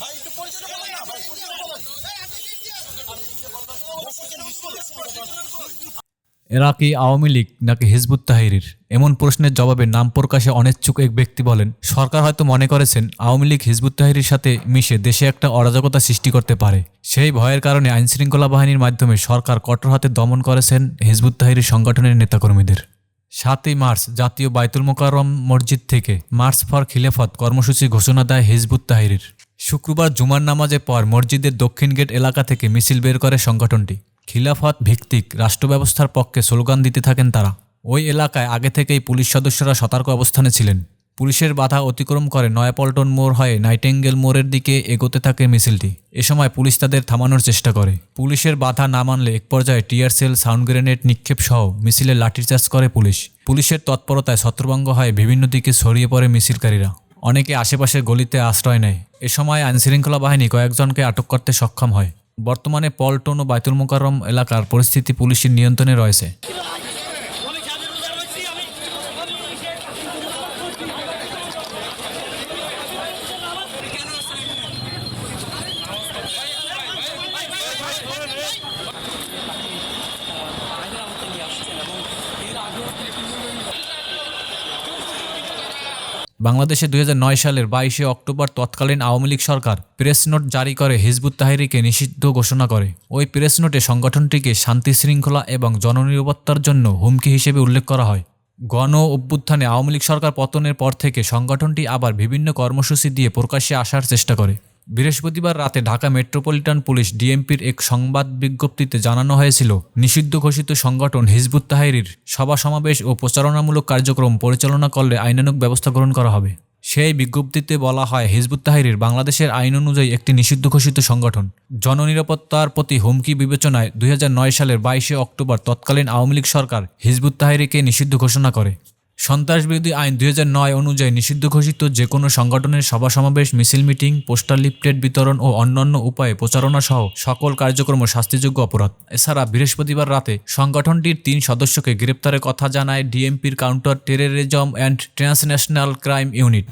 ভাই এরা কি আওয়ামী লীগ নাকি হিজবুত তাহিরির? এমন প্রশ্নের জবাবে নাম প্রকাশে অনিচ্ছুক এক ব্যক্তি বলেন, সরকার হয়তো মনে করেছেন আওয়ামী লীগ হিজবুত তাহিরির সাথে মিশে দেশে একটা অরাজকতা সৃষ্টি করতে পারে। সেই ভয়ের কারণে আইনশৃঙ্খলা বাহিনীর মাধ্যমে সরকার কঠোর হাতে দমন করেছেন হিজবুত তাহিরির সংগঠনের নেতাকর্মীদের। সাতই মার্চ, জাতীয় বাইতুল মোকাররম মসজিদ থেকে মার্চ ফর খিলাফত কর্মসূচি ঘোষণা দেয় হিজবুত তাহিরির। শুক্রবার জুমার নামাজের পর মসজিদের দক্ষিণ গেট এলাকা থেকে মিছিল বের করে সংগঠনটি। খিলাফত ভিত্তিক রাষ্ট্র ব্যবস্থার পক্ষে স্লোগান দিতে থাকেন তারা। ওই এলাকায় আগে থেকেই পুলিশ সদস্যরা সতর্ক অবস্থানে ছিলেন। পুলিশের বাধা অতিক্রম করে নয়াপল্টন মোড় হয়ে নাইটেঙ্গেল মোড়ের দিকে এগোতে থাকে মিছিলটি। এ সময় পুলিশ তাদের থামানোর চেষ্টা করে। পুলিশের বাধা না মানলে এক পর্যায়ে টিয়ারসেল সাউন্ড গ্রেনেড, নিক্ষেপ সহ মিছিলে লাঠিচার্জ করে পুলিশ। পুলিশের তৎপরতায় ছত্রভঙ্গ হয়ে বিভিন্ন দিকে ছড়িয়ে পড়ে মিছিলকারীরা। অনেকে আশেপাশের গলিতে আশ্রয় নেয়। এ সময় আইনশৃঙ্খলা বাহিনী কয়েকজনকে আটক করতে সক্ষম হয়। বর্তমানে পল্টন ও বাইতুল মোকারম এলাকার পরিস্থিতি পুলিশের নিয়ন্ত্রণে রয়েছে। বাংলাদেশে দুই হাজার নয় সালের বাইশে অক্টোবর তৎকালীন আওয়ামী লীগ সরকার প্রেস নোট জারি করে হিজবুত তাহিরিকে নিষিদ্ধ ঘোষণা করে। ওই প্রেস নোটে সংগঠনটিকে শান্তি শৃঙ্খলা এবং জননিরাপত্তার জন্য হুমকি হিসেবে উল্লেখ করা হয়। গণ অভ্যুত্থানে আওয়ামী লীগ সরকার পতনের পর থেকে সংগঠনটি আবার বিভিন্ন কর্মসূচি দিয়ে প্রকাশ্যে আসার চেষ্টা করে। বৃহস্পতিবার রাতে ঢাকা মেট্রোপলিটন পুলিশ ডিএমপির এক সংবাদ বিজ্ঞপ্তিতে জানানো হয়েছিল, নিষিদ্ধ ঘোষিত সংগঠন হিজবুত তাহিরির সভা সমাবেশ ও প্রচারণামূলক কার্যক্রম পরিচালনা করলে আইনানুক ব্যবস্থা গ্রহণ করা হবে। সেই বিজ্ঞপ্তিতে বলা হয়, হিজবুত তাহিরির বাংলাদেশের আইন অনুযায়ী একটি নিষিদ্ধ ঘোষিত সংগঠন। জননিরাপত্তার প্রতি হুমকি বিবেচনায় দুই হাজার নয় সালের বাইশে অক্টোবর তৎকালীন আওয়ামী লীগ সরকার হিজবুত তাহিরিকে নিষিদ্ধ ঘোষণা করে। সন্ত্রাসবিরোধী আইন দুই হাজার নয় অনুযায়ী নিষিদ্ধ ঘোষিত যে কোনো সংগঠনের সভা সমাবেশ, মিছিল, মিটিং, পোস্টার, লিফলেট বিতরণ ও অন্যান্য উপায়ে প্রচারণা সহ সকল কার্যক্রম শাস্তিযোগ্য অপরাধ। এছাড়া বৃহস্পতিবার রাতে সংগঠনটির তিন সদস্যকে গ্রেপ্তারের কথা জানায় ডিএমপির counter terrorism and transnational crime unit.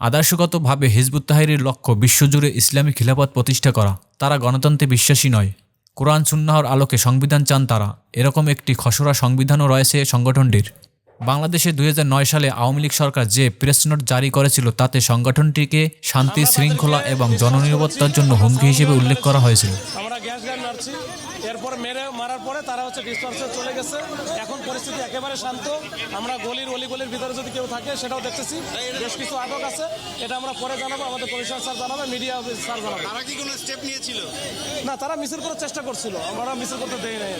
আদর্শগতভাবে হিজবুত তাহিরের লক্ষ্য বিশ্বজুড়ে ইসলামী খিলাফত প্রতিষ্ঠা করা। তারা গণতন্ত্রে বিশ্বাসী নয়। কোরআন, সুন্নাহর আলোকে সংবিধান চান তারা। এরকম একটি খসড়া সংবিধানও রয়েছে সংগঠনটির। বাংলাদেশে দুই হাজার নয় সালে আওয়ামী লীগ সরকার যে প্রেস নোট জারি করেছিল তাতে সংগঠনটিকে শান্তি শৃঙ্খলা এবং জননিরাপত্তার জন্য হুমকি হিসেবে উল্লেখ করা হয়েছিল। এরপর মেরে মারার পরে তারা হচ্ছে ডিসপার্সে চলে গেছে। এখন পরিস্থিতি একেবারে শান্ত। আমরা গলির অলি গলির ভিতরে যদি কেউ থাকে সেটাও দেখতেছি। বেশ কিছু আটক আছে। এটা আমরা পরে জানাব আমাদের পরিষ্কার স্যার জানাবে মিডিয়া স্যার জানাবে। তারা কি কোনো স্টেপ নিয়েছিল? না তারা মিছিল করার চেষ্টা করছিল। আমরা মিছিল করতে দেই নাই।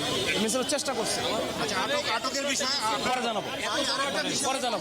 মিছিলের চেষ্টা করছি। আচ্ছা আটকের বিষয়ে পরে জানাব। পরে জানাব।